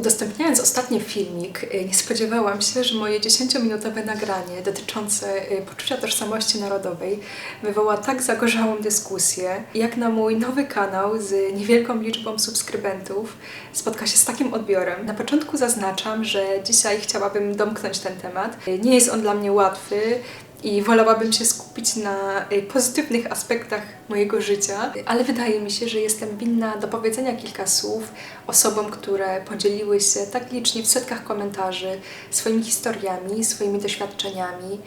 Udostępniając ostatni filmik, y, nie spodziewałam się, że moje 10-minutowe nagranie dotyczące y, poczucia tożsamości narodowej wywoła tak zagorzałą dyskusję, jak na mój nowy kanał z niewielką liczbą subskrybentów spotka się z takim odbiorem. Na początku zaznaczam, że dzisiaj chciałabym domknąć ten temat. Y, Nie jest on dla mnie łatwy, i wolałabym się skupić na y, pozytywnych aspektach mojego życia, ale wydaje mi się, że jestem winna do powiedzenia kilka słów osobom, które podzieliły się tak licznie w setkach komentarzy swoimi historiami, swoimi doświadczeniami.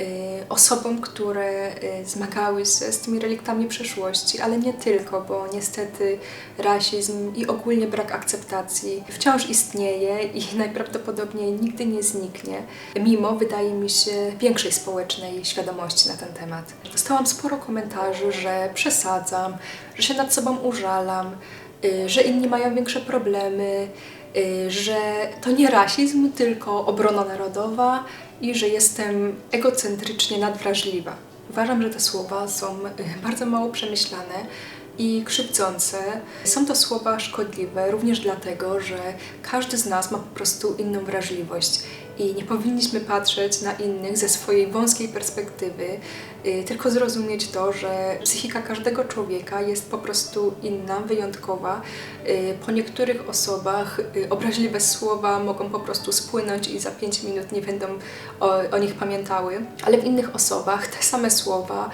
Y, Osobom, które y, zmagały się z tymi reliktami przeszłości, ale nie tylko, bo niestety rasizm i ogólnie brak akceptacji wciąż istnieje i najprawdopodobniej nigdy nie zniknie, mimo wydaje mi się większej społecznej świadomości na ten temat. Dostałam sporo komentarzy, że przesadzam, że się nad sobą użalam, y, że inni mają większe problemy, że to nie rasizm, tylko obrona narodowa i że jestem egocentrycznie nadwrażliwa. Uważam, że te słowa są y, bardzo mało przemyślane i krzywdzące. Są to słowa szkodliwe również dlatego, że każdy z nas ma po prostu inną wrażliwość i nie powinniśmy patrzeć na innych ze swojej wąskiej perspektywy, y, tylko zrozumieć to, że psychika każdego człowieka jest po prostu inna, wyjątkowa. Y, Po niektórych osobach y, obraźliwe słowa mogą po prostu spłynąć i za 5 minut nie będą o, o nich pamiętały, ale w innych osobach te same słowa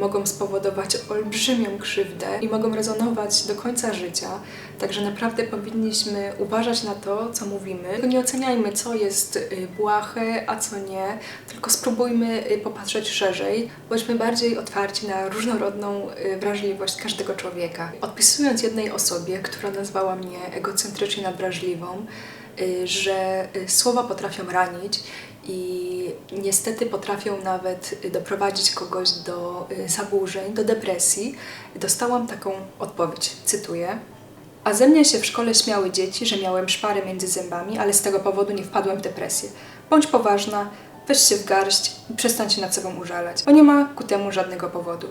mogą spowodować olbrzymią krzywdę i mogą rezonować do końca życia. Także naprawdę powinniśmy uważać na to, co mówimy. Tylko nie oceniajmy, co jest y, błahe, a co nie, tylko spróbujmy y, popatrzeć szerzej. Bądźmy bardziej otwarci na różnorodną y, wrażliwość każdego człowieka. Odpisując jednej osobie, która nazwała mnie egocentrycznie nadwrażliwą, y, że y, słowa potrafią ranić i niestety potrafią nawet doprowadzić kogoś do y, zaburzeń, do depresji, dostałam taką odpowiedź. Cytuję. A ze mnie się w szkole śmiały dzieci, że miałem szparę między zębami, ale z tego powodu nie wpadłem w depresję. Bądź poważna, weź się w garść i przestań się nad sobą użalać, bo nie ma ku temu żadnego powodu.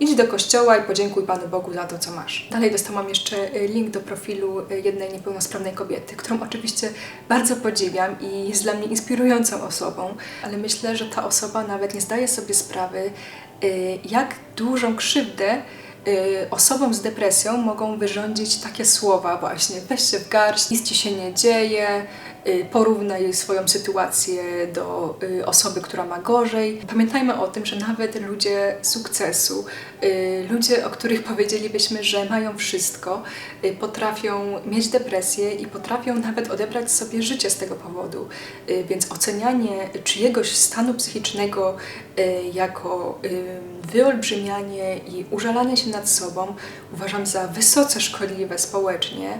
Idź do kościoła i podziękuj Panu Bogu za to, co masz. Dalej dostałam jeszcze y, link do profilu y, jednej niepełnosprawnej kobiety, którą oczywiście bardzo podziwiam i jest dla mnie inspirującą osobą, ale myślę, że ta osoba nawet nie zdaje sobie sprawy, y, jak dużą krzywdę osobom z depresją mogą wyrządzić takie słowa właśnie weź się w garść, nic ci się nie dzieje, porównaj swoją sytuację do y, osoby, która ma gorzej. Pamiętajmy o tym, że nawet ludzie sukcesu, y, ludzie, o których powiedzielibyśmy, że mają wszystko, y, potrafią mieć depresję i potrafią nawet odebrać sobie życie z tego powodu. Y, Więc ocenianie czyjegoś stanu psychicznego y, jako y, wyolbrzymianie i użalanie się nad sobą uważam za wysoce szkodliwe społecznie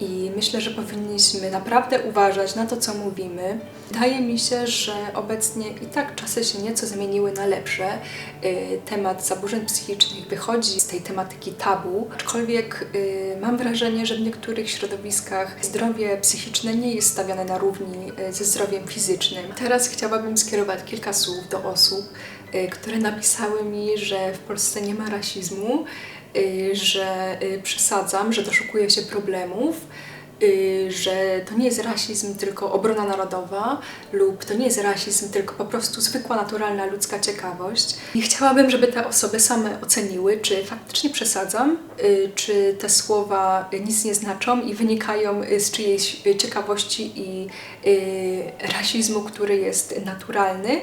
i myślę, że powinniśmy naprawdę uważać na to, co mówimy. Wydaje mi się, że obecnie i tak czasy się nieco zmieniły na lepsze. Y, Temat zaburzeń psychicznych wychodzi z tej tematyki tabu, aczkolwiek y, mam wrażenie, że w niektórych środowiskach zdrowie psychiczne nie jest stawiane na równi y, ze zdrowiem fizycznym. Teraz chciałabym skierować kilka słów do osób, które napisały mi, że w Polsce nie ma rasizmu, że y, przesadzam, że doszukuję się problemów, y, że to nie jest rasizm, tylko obrona narodowa, lub to nie jest rasizm, tylko po prostu zwykła, naturalna ludzka ciekawość. I chciałabym, żeby te osoby same oceniły, czy faktycznie przesadzam, y, czy te słowa nic nie znaczą i wynikają y, z czyjejś y, ciekawości i y, rasizmu, który jest naturalny.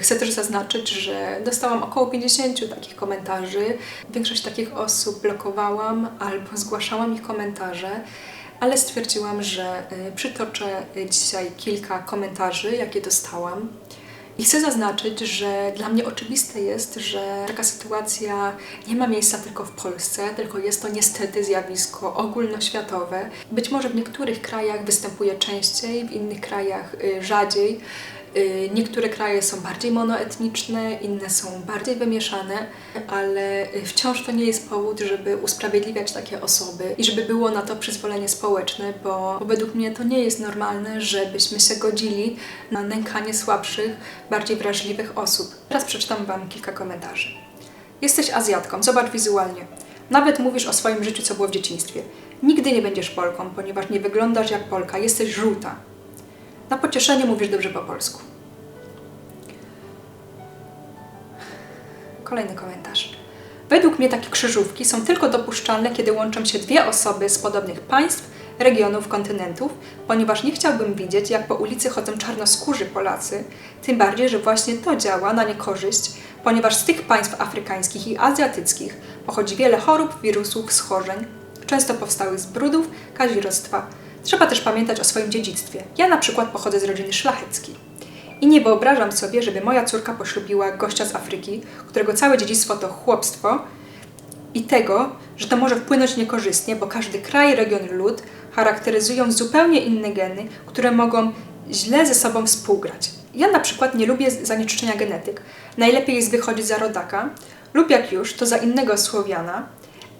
Chcę też zaznaczyć, że dostałam około 50 takich komentarzy. Większość takich osób blokowałam albo zgłaszałam ich komentarze, ale stwierdziłam, że y, przytoczę y, dzisiaj kilka komentarzy, jakie dostałam. I chcę zaznaczyć, że dla mnie oczywiste jest, że taka sytuacja nie ma miejsca tylko w Polsce, tylko jest to niestety zjawisko ogólnoświatowe. Być może w niektórych krajach występuje częściej, w innych krajach y, rzadziej. Y, Niektóre kraje są bardziej monoetniczne, inne są bardziej wymieszane, ale wciąż to nie jest powód, żeby usprawiedliwiać takie osoby i żeby było na to przyzwolenie społeczne, bo, bo według mnie to nie jest normalne, żebyśmy się godzili na nękanie słabszych, bardziej wrażliwych osób. Teraz przeczytam Wam kilka komentarzy. Jesteś Azjatką, zobacz wizualnie. Nawet mówisz o swoim życiu, co było w dzieciństwie. Nigdy nie będziesz Polką, ponieważ nie wyglądasz jak Polka, jesteś żółta. Na pocieszenie mówisz dobrze po polsku. Kolejny komentarz. Według mnie takie krzyżówki są tylko dopuszczalne, kiedy łączą się dwie osoby z podobnych państw, regionów, kontynentów, ponieważ nie chciałbym widzieć, jak po ulicy chodzą czarnoskórzy Polacy, tym bardziej, że właśnie to działa na niekorzyść, ponieważ z tych państw afrykańskich i azjatyckich pochodzi wiele chorób, wirusów, schorzeń, często powstałych z brudów, kazirodztwa. Trzeba też pamiętać o swoim dziedzictwie. Ja na przykład pochodzę z rodziny szlacheckiej. I nie wyobrażam sobie, żeby moja córka poślubiła gościa z Afryki, którego całe dziedzictwo to chłopstwo i tego, że to może wpłynąć niekorzystnie, bo każdy kraj, region, lud charakteryzują zupełnie inne geny, które mogą źle ze sobą współgrać. Ja na przykład nie lubię zanieczyszczenia genetyk. Najlepiej jest wychodzić za rodaka, lub jak już, to za innego Słowiana,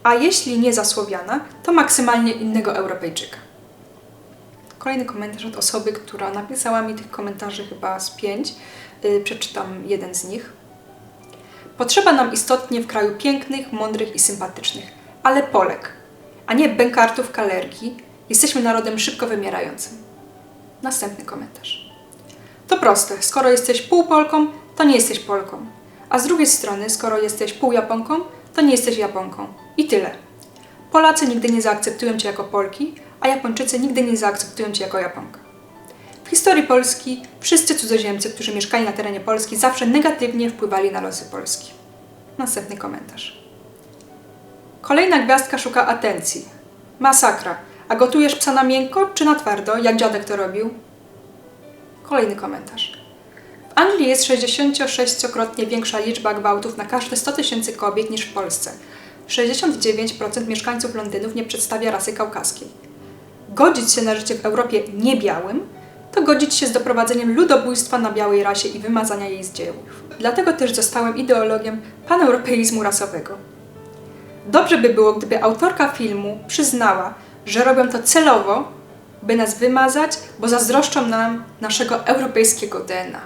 a jeśli nie za Słowiana, to maksymalnie innego Europejczyka. Kolejny komentarz od osoby, która napisała mi tych komentarzy chyba z pięć. Yy, przeczytam jeden z nich. Potrzeba nam istotnie w kraju pięknych, mądrych i sympatycznych, ale Polek, a nie bękartów kalergi. Jesteśmy narodem szybko wymierającym. Następny komentarz. To proste, skoro jesteś pół Polką, to nie jesteś Polką. A z drugiej strony, skoro jesteś pół Japonką, to nie jesteś Japonką. I tyle. Polacy nigdy nie zaakceptują Cię jako Polki, a Japończycy nigdy nie zaakceptują Cię jako Japonka. W historii Polski wszyscy cudzoziemcy, którzy mieszkali na terenie Polski, zawsze negatywnie wpływali na losy Polski. Następny komentarz. Kolejna gwiazdka szuka atencji. Masakra. A gotujesz psa na miękko czy na twardo, jak dziadek to robił? Kolejny komentarz. W Anglii jest 66-krotnie większa liczba gwałtów na każde 100 tysięcy kobiet niż w Polsce. 69% mieszkańców Londynów nie przedstawia rasy kaukaskiej. Godzić się na życie w Europie niebiałym to godzić się z doprowadzeniem ludobójstwa na białej rasie i wymazania jej z dziełów. Dlatego też zostałem ideologiem paneuropeizmu rasowego. Dobrze by było, gdyby autorka filmu przyznała, że robią to celowo, by nas wymazać, bo zazdroszczą nam naszego europejskiego DNA.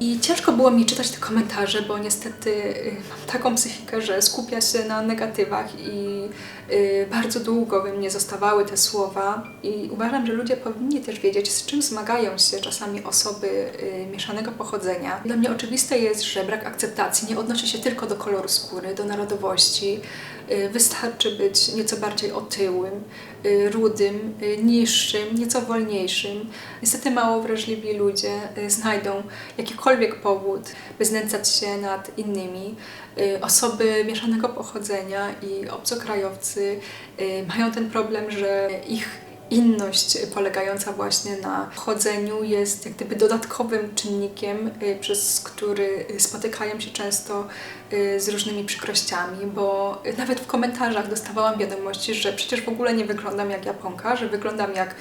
I ciężko było mi czytać te komentarze, bo niestety y, mam taką psychikę, że skupia się na negatywach i bardzo długo we mnie zostawały te słowa. I uważam, że ludzie powinni też wiedzieć, z czym zmagają się czasami osoby y, mieszanego pochodzenia. Dla mnie oczywiste jest, że brak akceptacji nie odnosi się tylko do koloru skóry, do narodowości. Wystarczy być nieco bardziej otyłym, rudym, niższym, nieco wolniejszym. Niestety mało wrażliwi ludzie znajdą jakikolwiek powód, by znęcać się nad innymi. Osoby mieszanego pochodzenia i obcokrajowcy mają ten problem, że ich inność polegająca właśnie na chodzeniu jest jak gdyby dodatkowym czynnikiem, y, przez który spotykają się często y, z różnymi przykrościami, bo nawet w komentarzach dostawałam wiadomości, że przecież w ogóle nie wyglądam jak Japonka, że wyglądam jak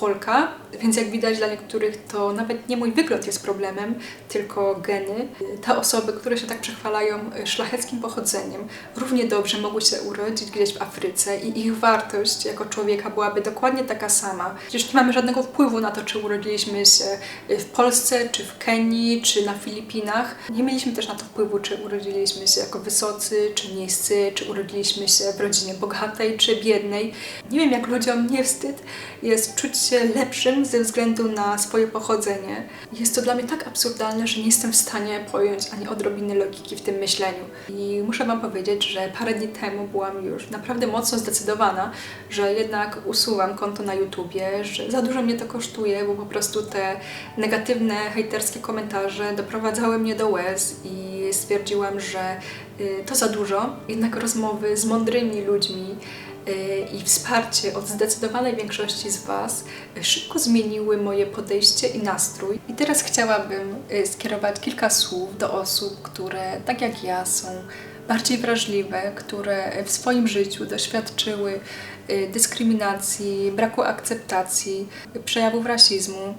Polka, więc jak widać dla niektórych to nawet nie mój wygląd jest problemem, tylko geny. Te osoby, które się tak przechwalają szlacheckim pochodzeniem, równie dobrze mogły się urodzić gdzieś w Afryce i ich wartość jako człowieka byłaby dokładnie taka sama. Przecież nie mamy żadnego wpływu na to, czy urodziliśmy się w Polsce, czy w Kenii, czy na Filipinach. Nie mieliśmy też na to wpływu, czy urodziliśmy się jako wysocy, czy niscy, czy urodziliśmy się w rodzinie bogatej, czy biednej. Nie wiem, jak ludziom nie wstyd jest czuć się lepszym ze względu na swoje pochodzenie. Jest to dla mnie tak absurdalne, że nie jestem w stanie pojąć ani odrobiny logiki w tym myśleniu. I muszę Wam powiedzieć, że parę dni temu byłam już naprawdę mocno zdecydowana, że jednak usuwam konto na YouTubie, że za dużo mnie to kosztuje, bo po prostu te negatywne, hejterskie komentarze doprowadzały mnie do łez i stwierdziłam, że y, to za dużo. Jednak rozmowy z mądrymi ludźmi, i wsparcie od zdecydowanej większości z Was szybko zmieniły moje podejście i nastrój. I teraz chciałabym y, skierować kilka słów do osób, które, tak jak ja, są bardziej wrażliwe, które w swoim życiu doświadczyły y, dyskryminacji, braku akceptacji, przejawów rasizmu.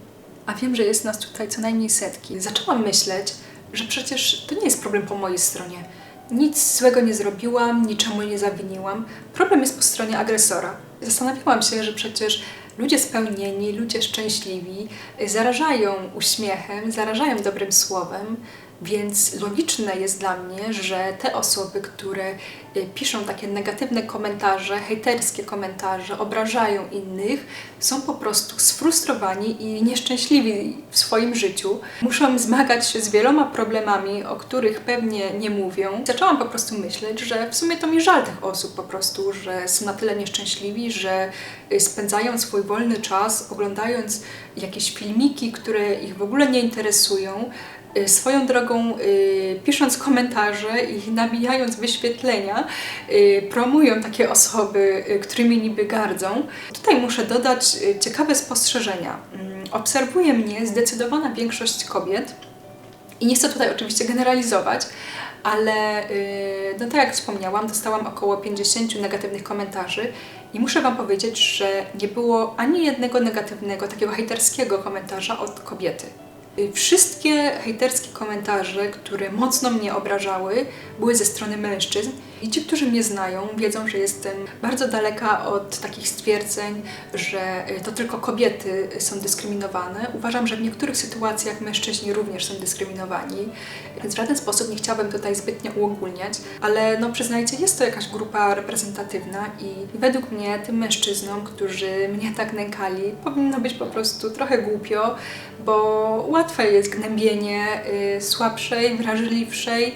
A wiem, że jest nas tutaj co najmniej setki. Zaczęłam myśleć, że przecież to nie jest problem po mojej stronie nic złego nie zrobiłam, niczemu nie zawiniłam. Problem jest po stronie agresora. Zastanawiałam się, że przecież ludzie spełnieni, ludzie szczęśliwi zarażają uśmiechem, zarażają dobrym słowem, Więc logiczne jest dla mnie, że te osoby, które y, piszą takie negatywne komentarze, hejterskie komentarze, obrażają innych, są po prostu sfrustrowani i nieszczęśliwi w swoim życiu. Muszą zmagać się z wieloma problemami, o których pewnie nie mówią. Zaczęłam po prostu myśleć, że w sumie to mi żal tych osób po prostu, że są na tyle nieszczęśliwi, że y, spędzają swój wolny czas oglądając jakieś filmiki, które ich w ogóle nie interesują, swoją drogą y, pisząc komentarze i nabijając wyświetlenia, y, promują takie osoby, y, którymi niby gardzą. Tutaj muszę dodać y, ciekawe spostrzeżenia. Mm, Obserwuje mnie zdecydowana większość kobiet i nie chcę tutaj oczywiście generalizować, ale y, no tak jak wspomniałam, dostałam około 50 negatywnych komentarzy i muszę Wam powiedzieć, że nie było ani jednego negatywnego, takiego hejterskiego komentarza od kobiety. Y, Wszystkie hejterskie komentarze, które mocno mnie obrażały, były ze strony mężczyzn. I ci, którzy mnie znają, wiedzą, że jestem bardzo daleka od takich stwierdzeń, że y, to tylko kobiety są dyskryminowane. Uważam, że w niektórych sytuacjach mężczyźni również są dyskryminowani, więc w żaden sposób nie chciałabym tutaj zbytnio uogólniać, ale no przyznajcie, jest to jakaś grupa reprezentatywna i według mnie tym mężczyznom, którzy mnie tak nękali, powinno być po prostu trochę głupio, bo łatwe jest gnębienie y, słabszej, wrażliwszej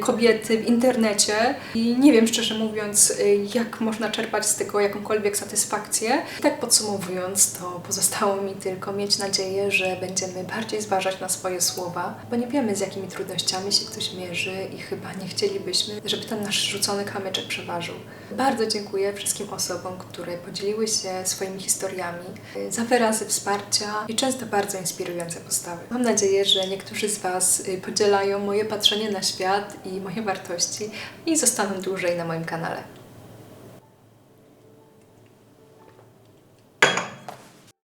kobiety w internecie i nie wiem szczerze mówiąc, y, jak można czerpać z tego jakąkolwiek satysfakcję. I tak podsumowując, to pozostało mi tylko mieć nadzieję, że będziemy bardziej zważać na swoje słowa, bo nie wiemy z jakimi trudnościami się ktoś mierzy i chyba nie chcielibyśmy, żeby ten nasz rzucony kamyczek przeważył. Bardzo dziękuję wszystkim osobom, które podzieliły się swoimi historiami y, za wyrazy wsparcia i często bardzo inspirujące postawy. Mam nadzieję, że niektórzy z Was y, podzielają moje patrzenie na świat i moje wartości i zostaną dłużej na moim kanale.